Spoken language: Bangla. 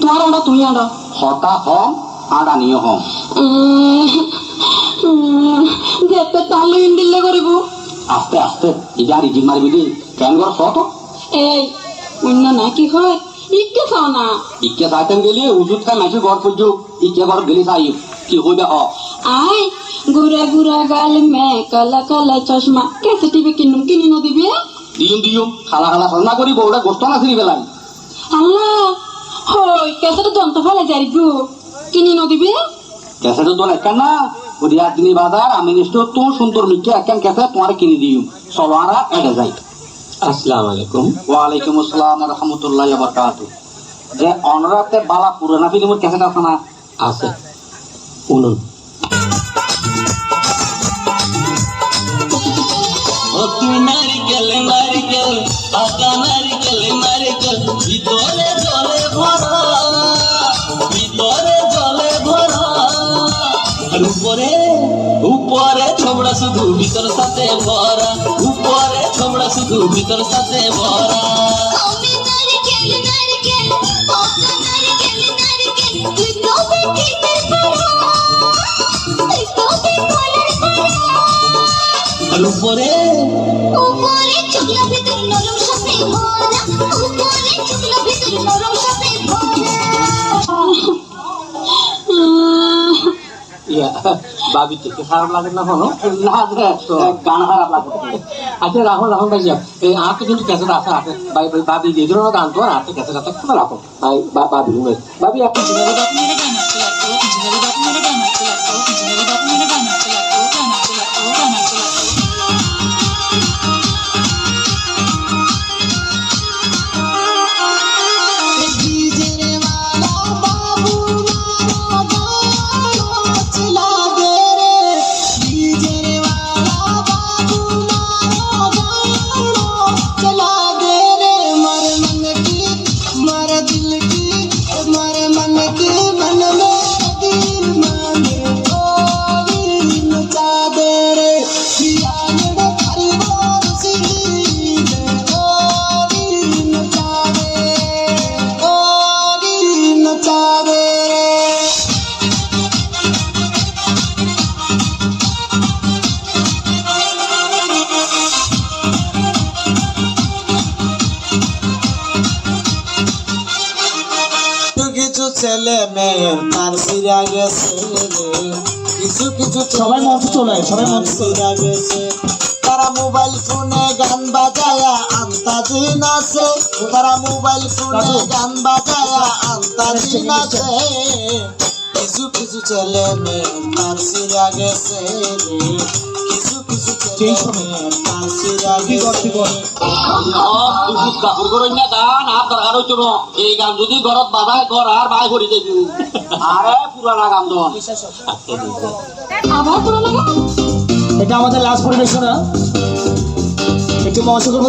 তোমার আন্ডা তুমি আন্ডা হতা হম। আদানিও হম। যেতে তাহলে ইন্ডিল্লে করিব। আস্তে আস্তে ইজার ইজি মারবি দি কেন কর কত এই অন্য না কি হয়? ইকে চাও না। ইকে সাইতেন গেলি উজুত খাই মাইছে ঘর পুজু। ইকে ঘর গেলি চাই কি হইবে হ? আয় গুড়া গুড়া গাল মে কালা কালা চশমা। কেসে টিভি কিনুম কিনি দিবি দিম দিম খালা খালা সন্না করি বউটা গোস্ত না ছিড়ি পেলাই আল্লাহ হই কেসে দন্ত ফেলে যারিব কিনি নদিবি দিবি? দল একখান না দিনী বাজার আমি নিশ্চয় তো সুন্দর মিকে একখান ক্যাসেট তোমার কিনে দিও চলো আর এড়ে যাই। আসসালামু আলাইকুম। ওয়ালাইকুম আসসালাম রহমতুল্লাহ বরকাত যে অনরাতে বালা পুরানা ফিল্মের ক্যাসেট আছে না আছে। শুনুন। উপরে উপরে ছোবড়া শুধু ভিতর সাথে ভরা। উপরে ছোবড়া শুধু ভিতর সাথে ভরা। উপরে? উপরে চুগলা ভিতর নরম সাথে ভরা। উপরে চুগলা ভিতর নরম সাথে বাবি থেকে খারাপ লাগে না যে গান খারাপ লাগে। আচ্ছা রাহুল রাহুল ভাই এই তো কিন্তু ক্যাসেট আছে আছে। ভাই ভাই বাবি দিয়ে দিল গান তো আর ক্যাসেট আছে খুব রাখো। ভাই আপনি ছেলে মেয়ে তার ফিরা গেছে কিছু কিছু সবাই মঞ্চ চলে সবাই মঞ্চ ফিরা গেছে। তারা মোবাইল ফোনে গান বাজায়া আন্তাজি নাচে তারা মোবাইল ফোনে গান বাজায়া আন্তাজি নাচে কিছু কিছু ছেলে মেয়ে তার ফিরা গেছে। কিছু কিছু ছেলে মেয়ে তার ফিরা গেছে দুপুর কাপড় করে না গান আর দরকার হইতো না এই গান যদি ঘরত বাজায় ঘর আর বাই করে দেখি আরে পুরানা গান দন আবার পুরো লাগে এটা আমাদের লাস্ট পরিবেশনা। একটু মহাশকর